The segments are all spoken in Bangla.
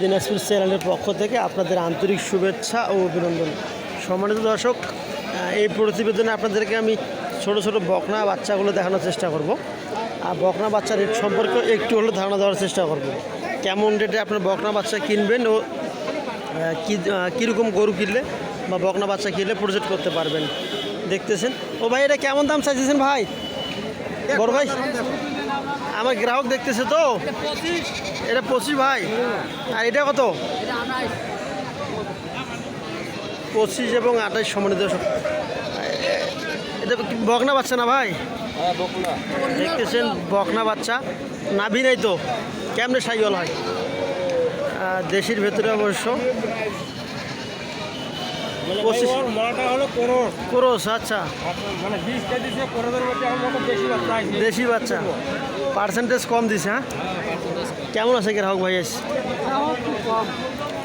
দিনাজপুর চ্যানেলের পক্ষ থেকে আপনাদের আন্তরিক শুভেচ্ছা ও অভিনন্দন। সম্মানিত দর্শক এই প্রতিবেদনে আপনাদেরকে আমি ছোট ছোট বকনা বাচ্চাগুলো দেখানোর চেষ্টা করব। আর বকনা বাচ্চার রেট সম্পর্কে একটু হলেও ধারণা দেওয়ার চেষ্টা করব। কেমন রেটে আপনার বকনা বাচ্চা কিনবেন ও কি কীরকম গরু কিনলে বা বকনা বাচ্চা কিনলে প্রজেক্ট করতে পারবেন দেখতেছেন। ও ভাই, এটা কেমন দাম চাইছেন ভাই? বড় ভাই? আমার গ্রাহক দেখতেছে তো। এটা পঁচিশ। ভাই। আর এটা কত? পঁচিশ এবং আঠাশ সমানিত এটা বকনা বাচ্চা না ভাই? দেখতেছেন বকনা বাচ্চা। নাভি নাই তো। কেমনে সাইকেল হয়? দেশির ভেতরে অবশ্য। ক্রোস। আচ্ছা। মানে দেশি বাচ্চা পার্সেন্টেজ কম দিছে হ্যাঁ? কেমন আছে গ্রাহক ভাই আজ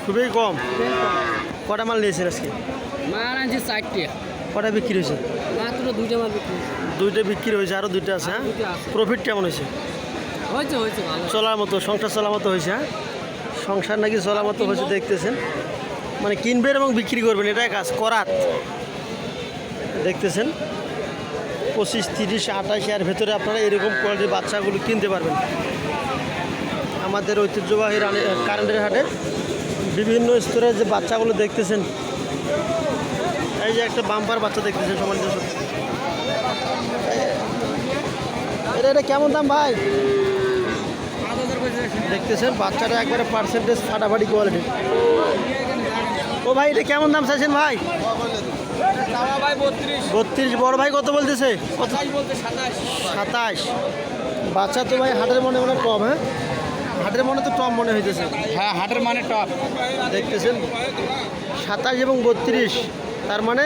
খুবই কম। কটা মাল নিয়েছেন আজকে? মার আনছি চারটে। কটা বিক্রি হয়েছে? মাত্র দুইটা মাল বিক্রি হয়েছে। দুইটা বিক্রি হয়েছে আরও দুইটা আছে হ্যাঁ? প্রফিট কেমন হয়েছে? হয়েছে হয়েছে চলার মতো সংসার চলার মতো হয়েছে হ্যাঁ? সংসার নাকি চলার মতো হয়েছে দেখতেছেন? মানে কিনবেন এবং বিক্রি করবেন এটাই কাজ করাত। দেখতেছেন? পঁচিশ, তিরিশ, আঠাশ এর ভেতরে আপনারা এরকম কোয়ালিটির বাচ্চাগুলো কিনতে পারবেন। আমাদের ঐতিহ্যবাহী রানে- কারেন্টের হাটে বিভিন্ন স্তরের যে বাচ্চাগুলো দেখতেছেন, এই যে একটা বাম্পার বাচ্চা দেখতেছেন সমাজ এটা এটা কেমন দাম ভাই? দেখতেছেন, বাচ্চাটা একবারে পার্সেন্টেজ ফাটাফাটি কোয়ালিটি ও ভাই, এটা কেমন দাম চাইছেন ভাই? বত্রিশ। বড় ভাই কত বলতেছে? সাতাশ বাচ্চা তো ভাই হাটের মনে মনে কম হ্যাঁ? হাটের মনে তো টপ মনে হইতেছে। হ্যাঁ হাটের মানে টপ। দেখতেছেন? সাতাশ এবং বত্রিশ তার মানে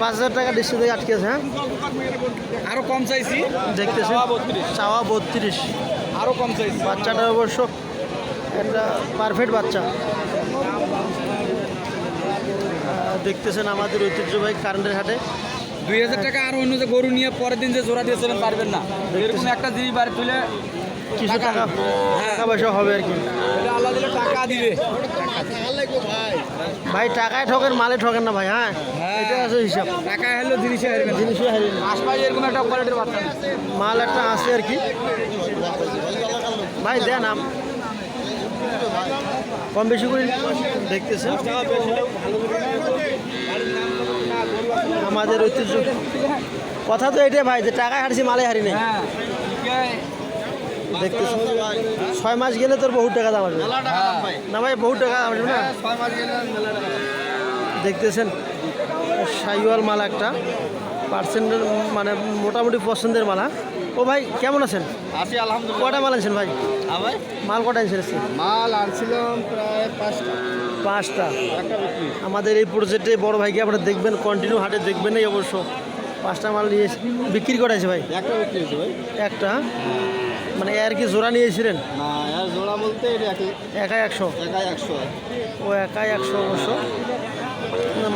পাঁচ হাজার টাকা ডিসপ্লে থেকে আটকেছে হ্যাঁ? আরও কম চাইছি। দেখতেছেন? চাওয়া 32 চাওয়া বত্রিশ। আরও কম চাইছি। বাচ্চাটা অবশ্য একটা পারফেক্ট বাচ্চা। দেখতেছেন আমাদের ঐতিহ্যবাহী কারেন্টের হাটে। দুই হাজার টাকা আর অন্য যে গরু নিয়ে পরের দিন যে জোড়া দিয়েছিলেন পারবেন না। এরকম একটা জিনিস বাড়ি তুলে কিছু টাকা। টাকা টাকা পয়সা হবে আর কি। আল্লাহ দিলে টাকা দিবে। ভাই টাকায় ঠকেন মালে ঠকেন না ভাই হ্যাঁ? হ্যাঁ। এটা আছে হিসাব। টাকা হলো জিনিসে হারবেন জিনিসই হারিয়ে না। আশপাশে এরকম একটা কোয়ালিটির মাল একটা আছে আর কি। ভাই দেন আম কম বেশি করে দেখতেছেন। আমাদের ঐতিহ্য। কথা তো এটাই ভাই, যে টাকায় হারছি মালে হারি নাই। হ্যাঁ ছয় মাস গেলে তোর বহু টাকা দাম আসবে। না ভাই বহু টাকা দাম আসবে না? দেখতেছেন, সাইওয়াল মালা একটা। পার্সেন্টের মানে মোটামুটি পছন্দের মালা ও ভাই কেমন আছেন? আছি আলহামদুলিল্লাহ। কটা মাল আনছেন ভাই? ভাই? মাল কটা আনছেন? মাল আনছিলাম প্রায় পাঁচটা। পাঁচটা। আমাদের এই প্রজেক্টে বড় ভাইকে আপনারা দেখবেন কন্টিনিউ হাটে দেখবেন এই অবশ্য। পাঁচটা মাল নিয়ে বিক্রি করাইছে ভাই? একটা বিক্রি হয়েছে ভাই। একটা? মানে আর কি জোড়া নিয়েছিলেন না আর জোড়া বলতে একই একশো? একাই একশো। ও একাই একশো অবশ্য।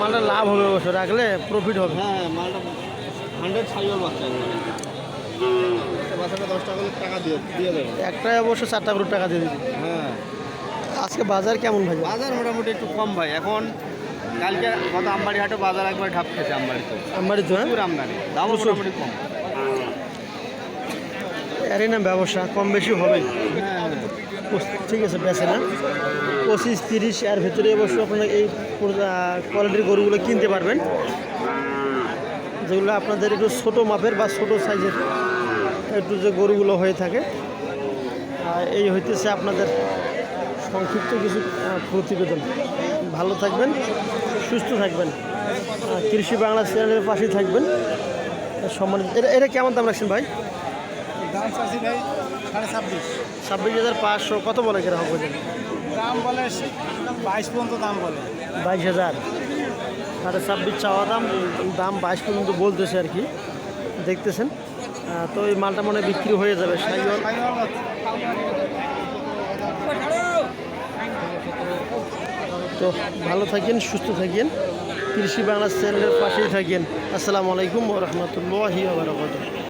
মালটা লাভ হবে অবশ্য রাখলে প্রফিট হবে। হ্যাঁ মালটা হান্ড্রেড বাচ্চা একটাই অবশ্য চারটা করে টাকা দিয়ে দিবি। হ্যাঁ। আজকে বাজার কেমন ভাই? বাজার মোটামুটি একটু কম ভাই। এখন কালকে গত আমবাড়ি হাটে বাজার একবার ঢাপ খেয়েছে আমবাড়িতে আমারই তো হ্যাঁ আমদানি। দামও মোটামুটি কম। এরই না ব্যবসা কম বেশি হবে হ্যাঁ ঠিক আছে বেছে না। পঁচিশ তিরিশ এর ভিতরে অবশ্য আপনারা এই কোয়ালিটির গরুগুলো কিনতে পারবেন। যেগুলো আপনাদের একটু ছোটো মাপের বা ছোটো সাইজের একটু যে গরুগুলো হয়ে থাকে আর এই হইতেছে আপনাদের সংক্ষিপ্ত কিছু প্রতিবেদন। ভালো থাকবেন সুস্থ থাকবেন কৃষি বাংলা চ্যানেলের পাশেই থাকবেন। সম্মানিত এটা এটা কেমন দাম রাখছেন ভাই? দাম চাষি ভাই সাড়ে ছাব্বিশ। ছাব্বিশ হাজার পাঁচশো কত বলে বলছেন? দাম বলে বাইশ পর্যন্ত দাম বলে। বাইশ হাজার। সাড়ে ছাব্বিশ চাওয়া দাম দাম বাইশ পর্যন্ত বলতেছে আর কি। দেখতেছেন? তো এই মালটা মনে বিক্রি হয়ে যাবে। তো ভালো থাকেন, সুস্থ থাকেন। কৃষি বাংলা চ্যানেলের পাশেই থাকেন। আসসালামু আলাইকুম রহমতুল্লাহি